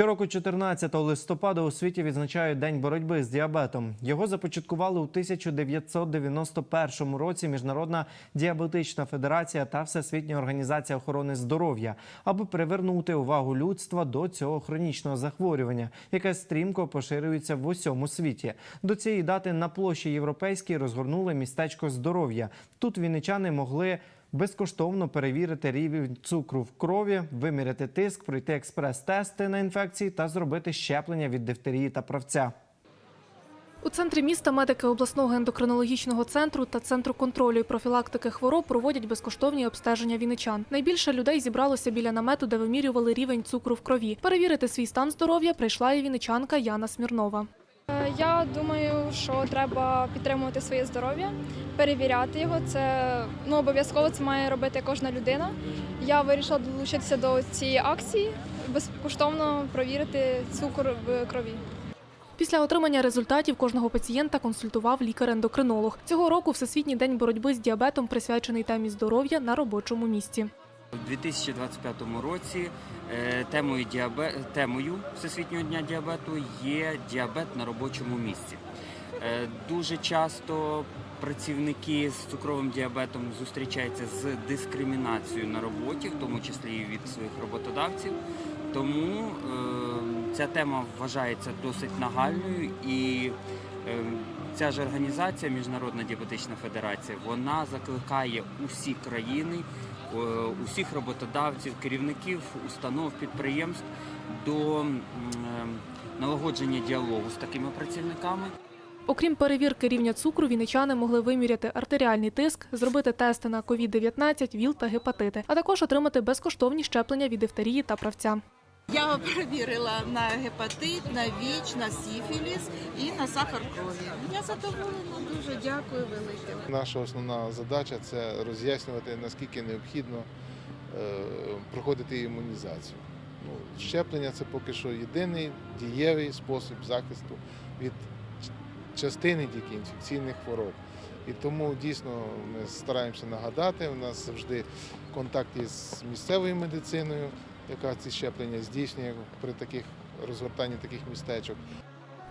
Щороку 14 листопада у світі відзначають День боротьби з діабетом. Його започаткували у 1991 році Міжнародна діабетична федерація та Всесвітня організація охорони здоров'я, аби привернути увагу людства до цього хронічного захворювання, яке стрімко поширюється в усьому світі. До цієї дати на площі Європейській розгорнули містечко здоров'я. Тут вінничани могли безкоштовно перевірити рівень цукру в крові, виміряти тиск, пройти експрес-тести на інфекції та зробити щеплення від дифтерії та правця. У центрі міста медики обласного ендокринологічного центру та центру контролю і профілактики хвороб проводять безкоштовні обстеження віничан. Найбільше людей зібралося біля намету, де вимірювали рівень цукру в крові. Перевірити свій стан здоров'я прийшла і віничанка Яна Смірнова. Е, Я думаю, що треба підтримувати своє здоров'я, перевіряти його. Це ну обов'язково це має робити кожна людина. Я вирішила долучитися до цієї акції, безкоштовно провірити цукор в крові. Після отримання результатів кожного пацієнта консультував лікар-ендокринолог. Цього року Всесвітній день боротьби з діабетом присвячений темі здоров'я на робочому місці. У 2025 році е, темою, діабе... темою Всесвітнього дня діабету є діабет на робочому місці. Е, Дуже часто працівники з цукровим діабетом зустрічаються з дискримінацією на роботі, в тому числі і від своїх роботодавців. Тому е, ця тема вважається досить нагальною і ця ж організація, Міжнародна діабетична федерація, вона закликає усі країни усіх роботодавців, керівників установ, підприємств до е, налагодження діалогу з такими працівниками. Окрім перевірки рівня цукру, вінничани могли виміряти артеріальний тиск, зробити тести на COVID-19, ВІЛ та гепатити, а також отримати безкоштовні щеплення від дифтерії та правця. Я перевірила на гепатит, на ВІЧ, на сіфіліс і на сахар крові. Я задоволена, дуже дякую велике. Наша основна задача це роз'яснювати, наскільки необхідно е, проходити імунізацію. Ну, щеплення це поки що єдиний дієвий спосіб захисту від частини тільки інфекційних хвороб. І тому дійсно ми стараємося нагадати. У нас завжди контакт із місцевою медициною, яка ці щеплення здійснює при таких розгортанні таких містечок.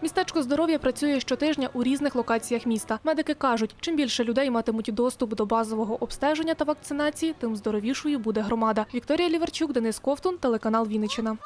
Містечко здоров'я працює щотижня у різних локаціях міста. Медики кажуть, чим більше людей матимуть доступ до базового обстеження та вакцинації, тим здоровішою буде громада. Вікторія Ліверчук, Денис Ковтун, телеканал Вінниччина.